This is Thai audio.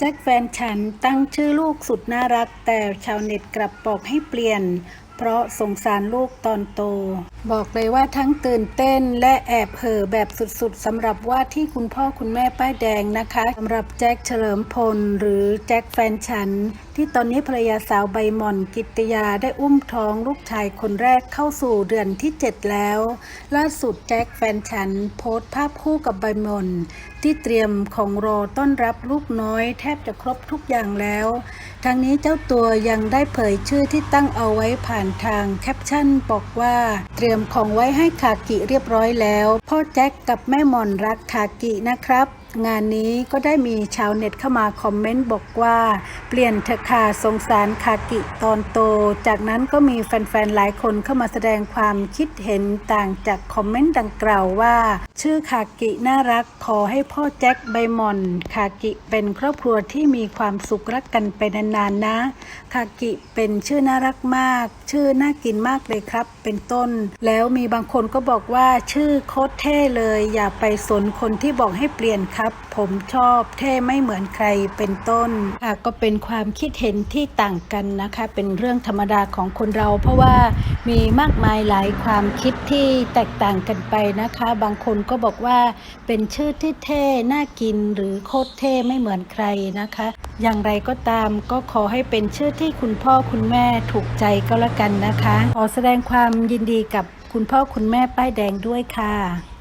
แจ็คแฟนฉันตั้งชื่อลูกสุดน่ารักแต่ชาวเน็ตกลับบอกให้เปลี่ยน เพราะสงสารลูกตอนโต บอกเลยว่าทั้งตื่นเต้นและแอบเห่อแบบสุดๆสำหรับว่าที่คุณพ่อคุณแม่ป้ายแดงนะคะสำหรับแจ็คเฉลิมพล หรือแจ็คแฟนฉัน ที่ตอนนี้ภรรยาสาวใบหม่อนกิตยาได้อุ้มท้องลูกชายคนแรกเข้าสู่เดือนที่ 7 แล้ว ล่าสุดแจ็คแฟนฉัน โพสต์ภาพคู่กับใบหม่อนที่เตรียมของรอต้อนรับลูกน้อย แทบจะครบทุกอย่างแล้ว ทั้งนี้เจ้าตัวยังได้เผยชื่อที่ตั้งเอาไว้ผ่านทางแคปชั่นบอกว่า เตรียมของไว้ให้คากิเรียบร้อยแล้ว พ่อแจ็คกับแม่หมอนรักคากินะครับ งานนี้ก็ได้มีชาวเน็ตเข้ามาคอมเมนต์บอกว่าเปลี่ยนเถอะค่ะสงสารคากิตอนโต จากนั้นก็มีแฟนๆ หลายคนเข้ามาแสดงความคิดเห็นต่างจากคอมเมนต์ดังกล่าวว่า ชื่อคากิน่ารักขอให้พ่อแจ็คใบมอนคากิเป็นครอบครัวที่มีความสุขรักกันไปนานๆนะคากิเป็นชื่อน่ารักมาก ชื่อน่ากินมากเลยครับ เป็นต้น แล้วมีบางคนก็บอกว่าชื่อโคตรเท่เลย อย่าไปสนคนที่บอกให้เปลี่ยนครับผมชอบเท่ไม่เหมือนใครเป็นต้นอะก็เป็นความคิดเห็นที่ต่างกันนะคะ เป็นเรื่องธรรมดาของคนเรา เพราะว่ามีมากมายหลายความคิดที่แตกต่างกันไปนะคะ บางคนก็บอกว่าเป็นชื่อที่เท่น่ากินหรือโคตรเท่ไม่เหมือนใครนะคะ อย่างไรก็ตามก็ขอให้เป็นชื่อที่คุณพ่อคุณแม่ถูกใจก็แล้วกันนะคะ ขอแสดงความยินดีกับคุณพ่อคุณแม่ป้ายแดงด้วยค่ะ